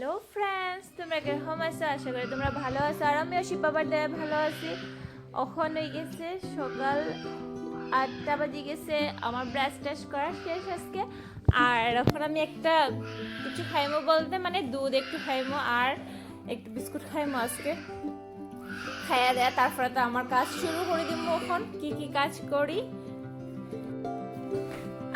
Hello friends তোমরা কেরকম আছো? আশা করি তোমরা ভালো আছো। আর আমিও শিব বাবার ভালো আছি। এখন হয়ে গেছে সকাল আটটা বাজে গেছে। আমার ব্রাশ টাশ করা শেষ আজকে। আর এখন আমি একটা কিছু খাইমো বলতে মানে দুধ একটু খাইমো আর একটু বিস্কুট খাইমো আজকে। খাইয়া দেয়া, তারপরে তো আমার কাজ শুরু করে দিব এখন। কি কি কাজ করি?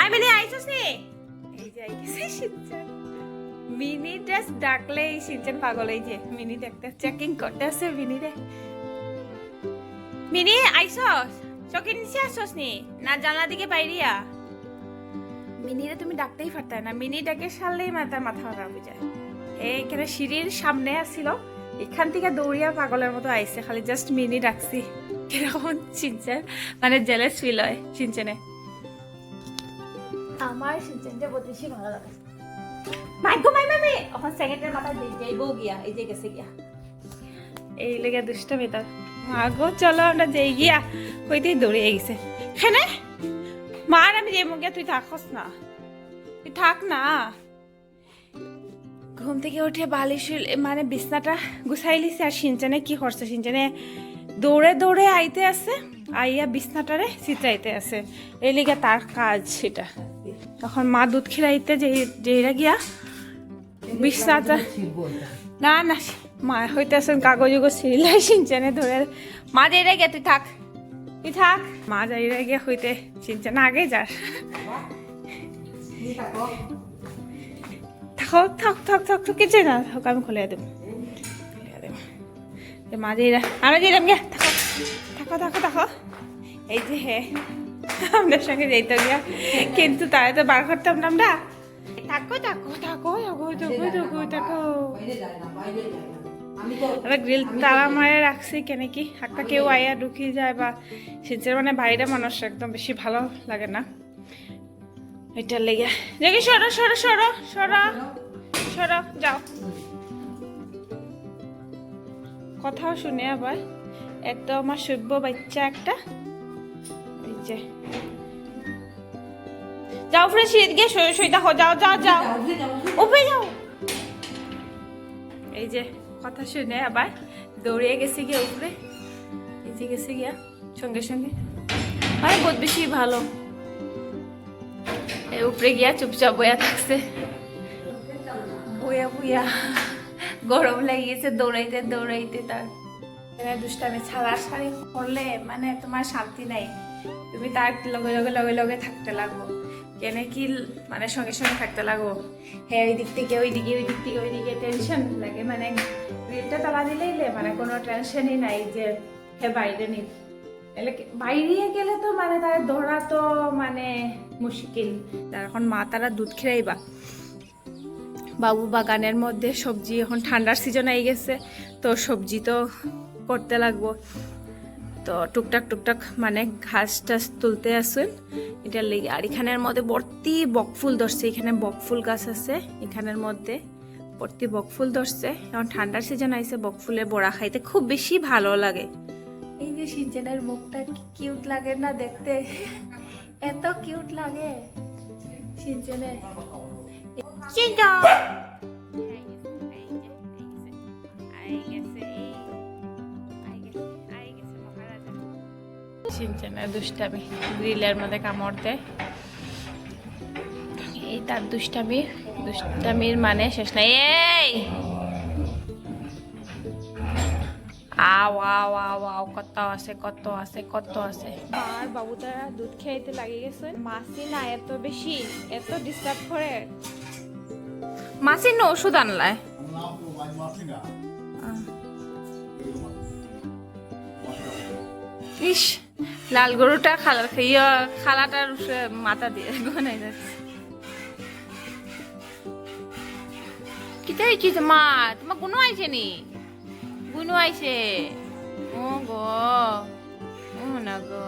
আই মানে আইসস নি এই যে আইসে শিবচান মিনি জাস্ট ডাকলে এই সিনচেন পাগল, এই যে মিনি দেখতে। চেকিং করতে আছে মিনি রে। মিনি আইসস? চকি নিচে আসস নি? না জানলা দিকে বাইরিয়া? মিনি রে তুমি ডাকতেই পারতে না। মিনি ডাকে সারলেই মাথার মাথা খারাপ হয়ে যায়। এইখানে সিঁড়ির সামনে আসছিল এখান থেকে দৌড়িয়া পাগলের মতো আইসে। খালি জাস্ট মিনি ডাকছি। কীরকম সিনচেন? মানে জেলেস ফিল হয় সিনচেনে। আমার সিনচেনটা বেশি ভালো লাগে মাই মাই মামি এখন সেকেন্ডের মাথা দিয়ে যাইবো গিয়া, এই যে গেছে গিয়া। এই লেগে দুষ্ট বেতার মাগো চলো, আমরা যাই গিয়া কইতেই দৌড়ে গেছে হেনে? মার আমি যাইবো গিয়া তুই থাকস না। তুই থাক না। ঘুম থেকে উঠে বালিশ মানে বিছনাটা গুছাই লিছে আর সিনচানে কি করছে সিনচানে দৌড়ে দৌড়ে আইতে আছে, আইয়া বিছনাটারে চিত্রাইতে আছে। এই লিগে তার কাজ সেটা। তখন মা দুধ খিরাইতে যে যেইরা গিয়া বিছনাটা না না, মা হইতেছেন কাগজ উগজ ছিলাই সিনচানে ধরে। মা যাইরা গিয়া, তুই থাক। তুই থাক। মা যাইরা গিয়া হইতে সিনচান আগে যার থাকো, থাক থাক থাক থাক, কিছু না, থাক, আমি খুলে দেবো। খুলে দেবো। মা যাইরা আমি যাইলাম গিয়া, থাকো। থাকো থাকো থাকো। এই যে হে। আপনার সঙ্গে যাইতে গিয়া কিন্তু তারা তো বার করতাম না আমরা। থাকো থাকো থাকো থাকো থাকো থাকো থাকো আমরা গ্রিল তালা মারে রাখছি কেন কি? একটা কেউ আইয়া ঢুকিয়ে যায় বা সেচের মানে বাইরে মানুষ একদম বেশি ভালো লাগে না। এটার লেগে দেখি সরো সরো সরো সরো সরো যাও। কথাও শুনে আবার। একদম আমার সভ্য বাচ্চা একটা। যে। যাও ফ্রেন্ড শীত গিয়ে শুয়ে শুয়ে দেখো যাও যাও যাও। উপরে যাও এই যে কথা শুনে আবার দৌড়িয়ে গেছে গিয়ে উপরে। এই যে গেছে গিয়া সঙ্গে সঙ্গে। আরে বহুত বেশি ভালো। এই উপরে গিয়া চুপচাপ বয়া থাকছে। বয়া বয়া গরম লাগিয়েছে দৌড়াইতে দৌড়াইতে তার। দুষ্টামি ছাড়া শাড়ি করলে মানে তোমার শান্তি নাই। তুমি তার লগে লগে লগে লগে থাকতে লাগবো। কেনে কি মানে সঙ্গে সঙ্গে থাকতে লাগবো? হ্যাঁ ওই দিক থেকে, ওই দিকে, ওই দিক থেকে, ওই দিকে টেনশন লাগে। মানে গ্রিলটা তালা দিলেই মানে কোনো টেনশনই নাই যে হ্যাঁ বাইরে নি বাইরে গেলে তো মানে তার ধরা তো মানে মুশকিল। তার এখন মা, তারা দুধ খেরাইবা। বাবু বাগানের মধ্যে সবজি এখন ঠান্ডার সিজন আই গেছে, তো সবজি তো করতে লাগবো। তো টুকটাক টুকটাক মানে ঘাস টাস তুলতে আসুন। এটা লেগে আর এখানের মধ্যে ভর্তি বকফুল ধরছে। এখানে বকফুল গাছ আছে এখানের মধ্যে। ভর্তি বকফুল ধরছে। এখন ঠান্ডার সিজন আইছে বকফুলের বড়া খাইতে খুব বেশি ভালো লাগে। এই যে সিজনের মুখটা কিউট লাগে না দেখতে? এত কিউট লাগে সিজনে। সিজন সিনচেনের দুষ্টামি। গ্রিলের মধ্যে কামড় দেয়। এই তার দুষ্টামি দুষ্টামির মানে শেষ নাই। এই! আও আও আও আও কত আছে কত আছে কত আছে। আর বাবু তারা দুধ খাইতে লাগে গেছে। মাসি না এত বেশি এত ডিস্টার্ব করে। মাসি না ওষুধ আনলায়? ইস! লাল গরুটা খালা ইয়া খালাটার মাথা দিয়ে গনাই যাচ্ছে। কিতা হয়েছে মা, তোমার গুনো আইছে নি? গুনো আইছে। ও গো, ও না গো।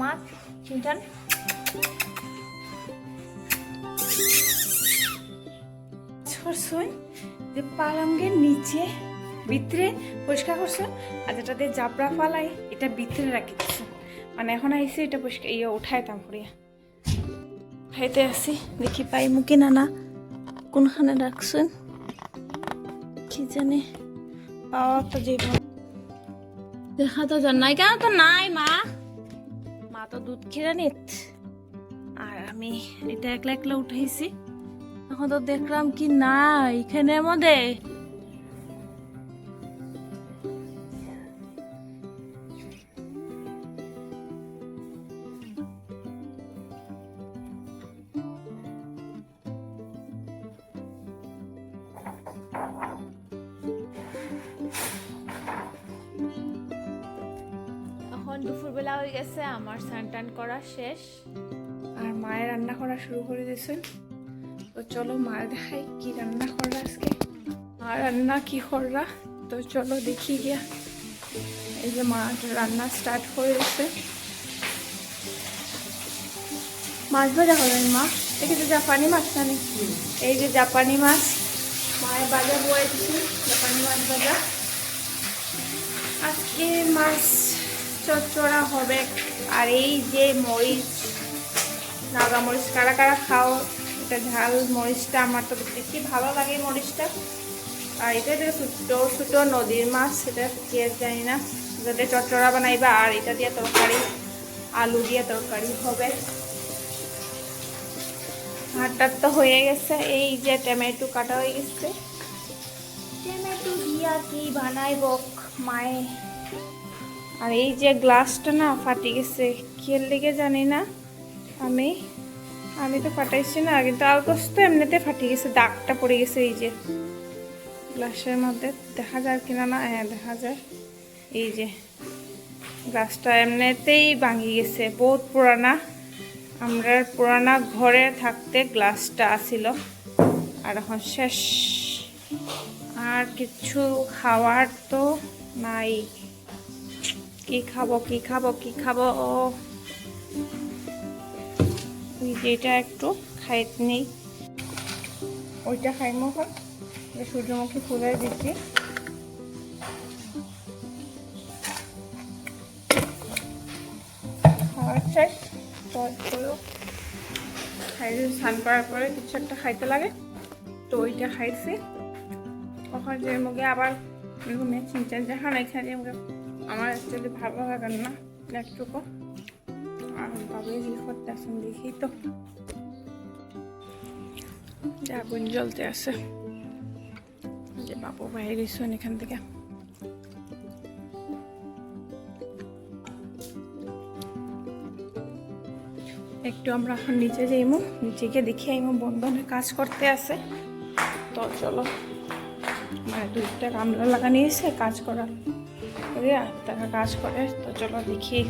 মা চিন্তান করছেন যে পালঙ্গের নিচে ভিতরে পরিষ্কার করছেন আর যেটা দিয়ে জাবরা ফালাই, এটা ভিতরে রাখি দিচ্ছেন মানে এখন আইসি এটা পরিষ্কার ইয়ে উঠাইতাম করিয়া খাইতে আসি, দেখি পাই মুকি না না। কোনখানে রাখছেন? কি জানি, পাওয়া তো যে দেখা তো যান, নাই কেন তো নাই, মা। মা তো দুধ খেয়ে নিত। আর আমি এটা একলা একলা উঠাইছি। এখন তো দেখলাম কি না এখানের মধ্যে এখন দুপুরবেলা হয়ে গেছে আমার স্নান টান করা শেষ। আর মায়ের রান্না করা শুরু করে দিয়েছেন। তো চলো মায়ের দেখাই কি রান্না কররা আজকে। মা রান্না কি কররা তো চলো দেখি গিয়া। এই যে মা রান্না স্টার্ট দিচ্ছে মাছ ভাজা করবেন মা? দেখি তো জাপানি মাছ জানি এই যে জাপানি মাছ। মায়ের বাজা বয়েছি জাপানি মাছ ভাজা। আজকে মাছ চচ্চড়া হবে। আর এই যে মরিচ নাগা মরিচ কারা কারা খাও? এটা ঝাল মরিচটা আমার তো বেশি ভালো লাগে মরিচটা। আর এটা যে ছোটো ছোটো নদীর মাছ সেটা কে জানি না। যাতে চচ্চড়া বানাইবা আর এটা দিয়ে তরকারি আলু দিয়ে তরকারি হবে। ভাতটার তো হয়ে গেছে এই যে টমেটো কাটা হয়ে গেছে। টমেটো দিয়া কি বানাইব মায়ে? আর এই যে গ্লাসটা না ফাটি গেছে খেল লেগে জানি না আমি। আমি তো ফাটাইছি না, কিন্তু আলগোস তো এমনিতে ফাটি গেছে, দাগটা পড়ে গেছে এই যে। গ্লাসের মধ্যে দেখা যায় কিনা না হ্যাঁ দেখা যায়। এই যে গ্লাসটা এমনিতেই ভাঙি গেছে, বহুত পুরানা। আমরা পুরানা ঘরে থাকতে গ্লাসটা আসিল আর এখন শেষ। আর কিছু খাওয়ার তো নাই। কি খাব কি খাব কি খাব? ওই যে এটা একটু খাইতে নেই। ওইটা খাইমো এখন। সূর্যমুখী ফুলের দিচ্ছি শেষ স্নান করার পরে কিছু একটা খাইতে লাগে। তো ওইটা খাইছি। ওখানে যে মুখে আবার দেখা নাই খাই মুখে আমার অ্যাকচুয়ালি ভালো লাগে না, একটুকু। বাবু কি করতে আসেন দেখি তো। আগুন জ্বলতে আছে। যে বাবু বাইরে গেছেন এখান থেকে। একটু আমরা এখন নিচে যাইমু নিচে গিয়ে দেখি আইমু বন্ধনের কাজ করতে আছে। তো চলো মানে দুইটা গামলা লাগানি এসে কাজ করা করিয়া তারা কাজ করে, তো চলো দেখি।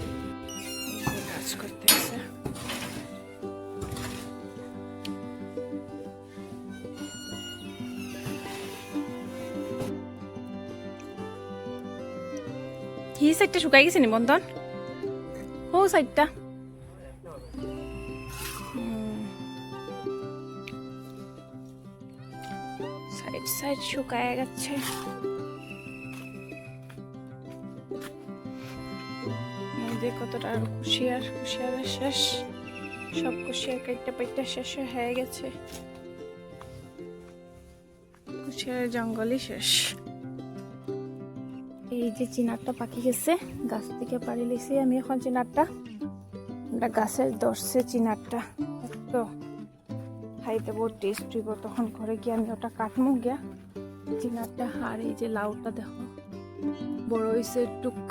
হি সাইডটা শুকাই গেছে নি বন্ধন ও সাইডটা সাইড সাইড শুকায় গেছে কতটা কুশিয়ার কুশিয়ারের শেষ সব কুশিয়ার কাইটটা পাইটটা শেষ হয়ে গেছে কুশিয়ারের জঙ্গলই শেষ এই যে চিনারটা পাকি গেছে, গাছ থেকে পাড়ি লিছি আমি এখন চিনারটা, আমরা গাছের দর্শে চিনারটা। তো খাইতে বহুত টেস্ট হইব তখন ঘরে গিয়ে আমি ওটা কাটমু গিয়া। চিনারটা আর এই যে লাউটা দেখো, বড় হয়েছে টুক।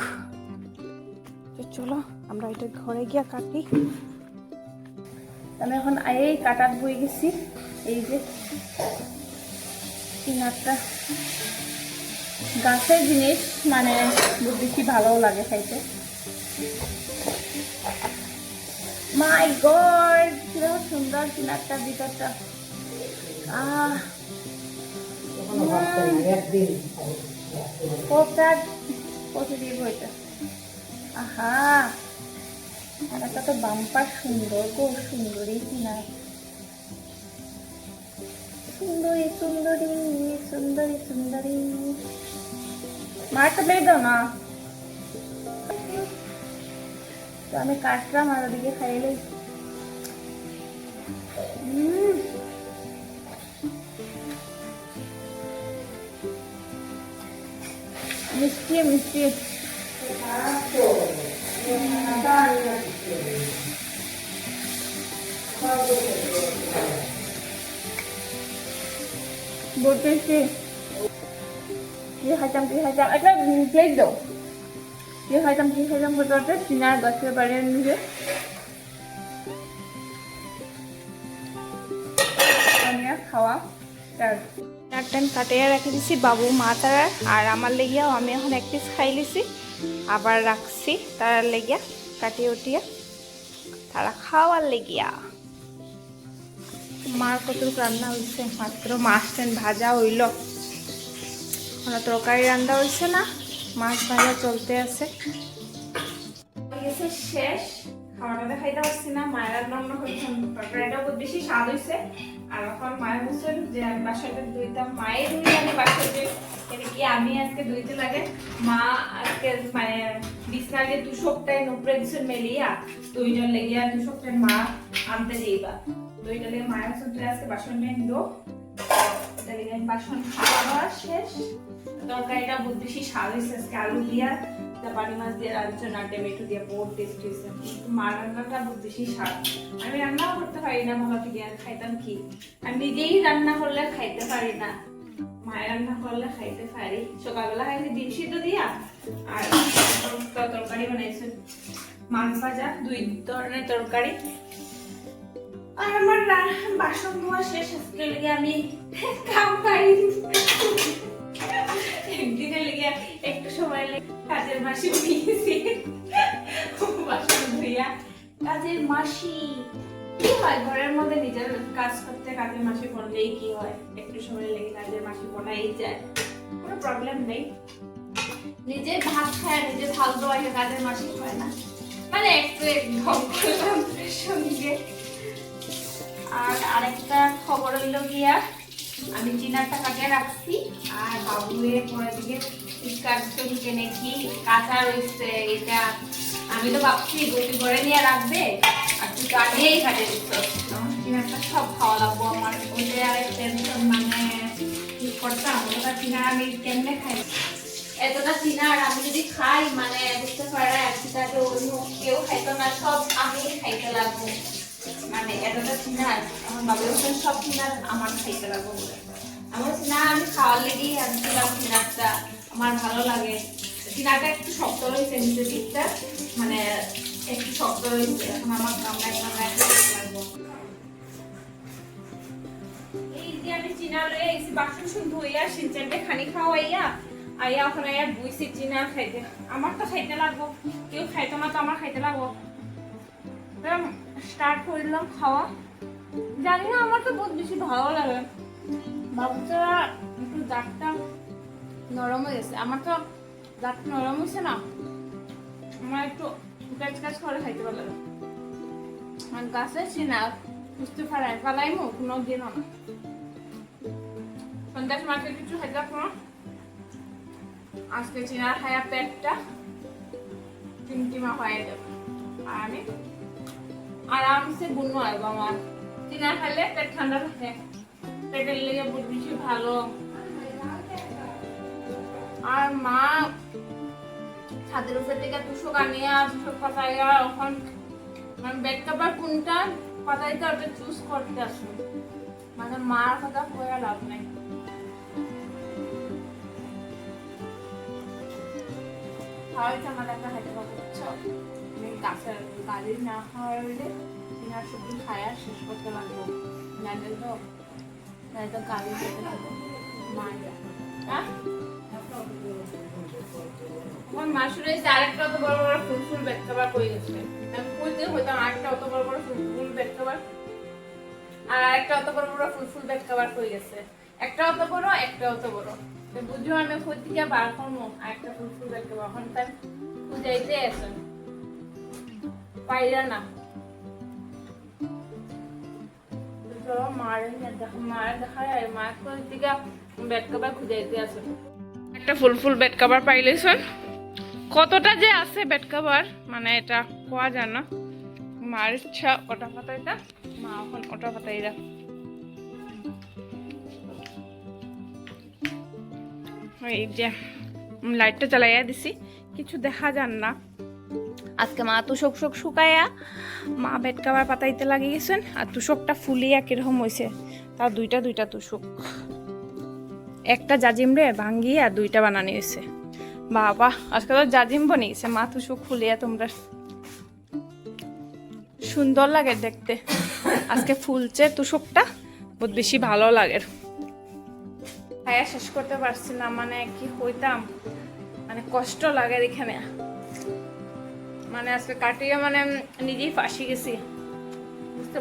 তো চলো, আমরা এটা ঘরে গিয়া কাটি। আমি এখন এই কাটার বই গেছি। এই যে চিনারটা। গাছের জিনিস মানে বেশি ভালোও লাগে খাইতে। মাই গড কীরকম সুন্দর চিনারটা ভিতরটা। আহ আহা এটা তো বাম্পার সুন্দর খুব সুন্দরী সুন্দরী সুন্দরী সুন্দরী। মারটা বের দাও না। তো আমি কাটলাম আর ওদিকে খাইলেই উম। মিষ্টি মিষ্টি। বহুত খাওয়া টাইম রেখে দিছি বাবু মা তারা আর আমার লেগিয়াও আমি এখন এক পিস খাই লিছি আবার রাখছি তার লেগিয়া, কাটিয়ে উঠিয়া। তারা খাওয়ার লেগিয়া। মার কত রান্না হয়েছে মাত্র মাছ ভাজা হইল। কোনো তরকারি রান্না হয়েছে না, মাছ ভাজা চলতে আছে। শেষ, খাওয়াটা খাইতে পারছি না, মায়ের রান্না হয়েছে, তরকারিটা বহুত বেশি স্বাদ হয়েছে আর এখন মায়ের বলছেন যে আমি মায়ের ধুই আমি বাসাতে এটা কি আমি আজকে ধুইতে লাগে, মা আজকে মানে বিছনাকে দু সপ্তাহে নুপরে দিছেন মেলিয়া, দুইজন লেগিয়া দু সপ্তাহে মা আনতে দিবা দুইটা লেগে মায়ের আজকে বাসন নিয়ে নিল বাসন খাওয়া শেষ। তরকারিটা বহুত বেশি স্বাদ হয়েছে আলু দিয়া চাপাটি মাছ দিয়ে রাঁধছেন টমেটো দিয়ে বহুত টেস্ট হয়েছে। মা রান্নাটা বহুত বেশি স্বাদ। আমি রান্নাও করতে পারি না, ভালো আর খাইতাম কি? আমি নিজেই রান্না করলে খাইতে পারি না। মায়ের রান্না করলে খাইতে পারি। সকালবেলা খাইছি ডিম সিদ্ধ দিয়া, আর তরকারি বানাইছে মাছ ভাজা, দুই ধরনের তরকারি। আর আমার বাসন ধোয়া শেষ, আজকে লেগে আমি কাম পারি। একদিনে লেগে একটু সময় লেগে কাজের মাসি উঠিয়েছি বাসন ধুইয়া। কাজের মাসি, কি হয়? ঘরের মধ্যে নিজের কাজ করতে কাজের মাসি বললেই কি হয়? একটু সময় লেগে কাজের মাসি বলাই যায়। কোনো প্রবলেম নেই। নিজে ভাত খায়, নিজে ঝাল দেওয়া কাজের মাসি হয় না। মানে একটু সঙ্গে আর আরেকটা খবর হইল গিয়া, আমি চিনারটা কাটিয়ে রাখছি, আর বাবুয়ে পরের দিকে কাটছেন নাকি কাঁচা রয়েছে, এটা আমি তো ভাবছি গতি করে নিয়ে রাখবে, আর তুই কাটিয়েই কাটে দিচ্ছ চিনারটা সব খাওয়া লাগবো আমার ওইটা আর টেনশন মানে কি করতাম ওটা চিনার আমি কেমনে খাই? এতটা চিনার আমি যদি খাই মানে বুঝতে পারা একসাথে অন্য কেউ খাইতো না, সব আমি খাইতে লাগবো। মানে এতটা চিনার আমার বাবা হোসেন সব চিনার আমার খাইতে লাগবো বলে। আমার চিনার আমি খাওয়ার লেগেই আনছিলাম চিনারটা আমার ভালো লাগে। চিনারটা একটু শক্ত রয়েছে নিচের দিকটা মানে একটু শক্ত রয়েছে। এখন আমার কামড়ায় খাইতে লাগবো এই যে আমি চিনা লয়ে এসে বাসন শুন ধুইয়া সিনচানটা খানি খাওয়াইয়া, আইয়া ওখানে আইয়া বুইছি চিনা খাইতে। আমার তো খাইতে লাগবো, কেউ খাইতো না তো আমার খাইতে লাগবো। স্টার্ট করলাম খাওয়া। জানি না, আমার তো বহুত বেশি ভালো লাগে। বাবুটা একটু দাঁতটা নরম হয়ে গেছে। আমার তো দাঁত নরম হয়েছে না, আমার একটু কাজ কাজ করে খাইতে ভালো লাগে। আর গাছে চিনা বুঝতে পালাইমো, কোনো দিনও না। সন্ধ্যার মাকে কিছু খাইতে আজকে চিনার খায়া পেটটা টিমটিমা হয়ে যাবে। আর আমি আরামসে গুনো আসব আমার চিনা খাইলে পেট ঠান্ডা থাকে। পেটের লেগে বেশি ভালো। আর মা ছাদের উপর থেকে দুশো কানিয়া, দুশো পাতাইয়া এখন মানে বেড কাভার কোনটা পাতাইতে হবে চুজ করতে আসো। মানে মার কথা কয়ে লাভ নাই। খাওয়াইতে আমার একটা খাইতে পাবো বুঝছ? গাছের গাড়ি না খাওয়াইলে চিনার সবজি খায়া শেষ করতে লাগবো নাইলে তো নাইলে তো গাড়ি খেতে লাগবো মায়ের হ্যাঁ? আরেকটা অত বড় বড় ফুল ফুল বেড কভার আর আরেকটা অত বড় বড় ফুল ফুল বেড কভার গেছে। একটা অত বড়, একটা অত বড়। বুঝো আমি কই থেকে বার করব আরেকটা ফুল ফুল বেড কভার এখন তাই খুঁজাইতে আছে। পাইরা না। ফুল ফুল বেড কতটা যে আছে বেড কভার মানে এটা কোয়া যায় না। মার ইচ্ছা ওটা পাতাইটা মা এখন ওটা পাতাইরা এই যে লাইটটা চালাইয়া দিছি। কিছু দেখা যান না। আজকে মা তুষক শোক শুকাইয়া মা বেড কাভার পাতাইতে লাগি গেছেন, আর তুষকটা ফুলিয়া কীরকম হয়েছে তার দুইটা দুইটা তুষক। একটা জাজিম রে ভাঙ্গিয়া দুইটা বানানি হয়েছে বাবা, আজকে তো জাজিম বানিয়েছে মা তুষক ফুলিয়া তোমরা সুন্দর লাগে দেখতে। আজকে ফুলছে তুষকটা, বহুত বেশি ভালো লাগে। খায়া শেষ করতে পারছি না মানে কি হইতাম? মানে কষ্ট লাগে এখানে। মানে আজকে কাটিয়ে মানে নিজেই ফাঁসি গেছি। বুঝতে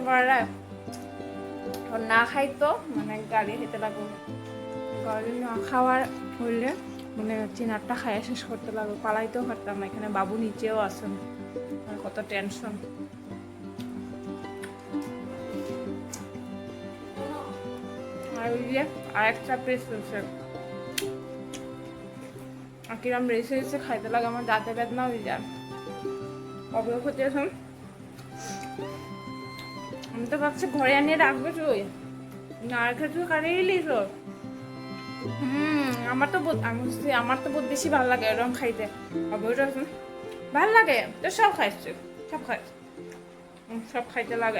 আর না খাই তো মানে গাড়ি খেতে লাগবো। গাড়ি না খাওয়ার হইলে মানে চিনারটা খাইয়া শেষ করতে লাগবো। পালাইতেও পারতাম না, এখানে বাবু নিচেও আসেন কত টেনশন। আর ওই যে আরেকটা হয়েছে। আর কিরম রেসে রেসে খাইতে লাগে, আমার দাঁতে বেদনা হয়ে যায়। কবে হতে এখন আমি তো ভাবছি ঘরে আনিয়ে রাখবে তুই। না রেখে তুই কারে এলি তো। হুম, আমার তো আমার তো বহুত বেশি ভালো লাগে এরকম খাইতে। কবে ভালো লাগে? তো সব খাইছ, সব খাই সব খাইতে লাগে।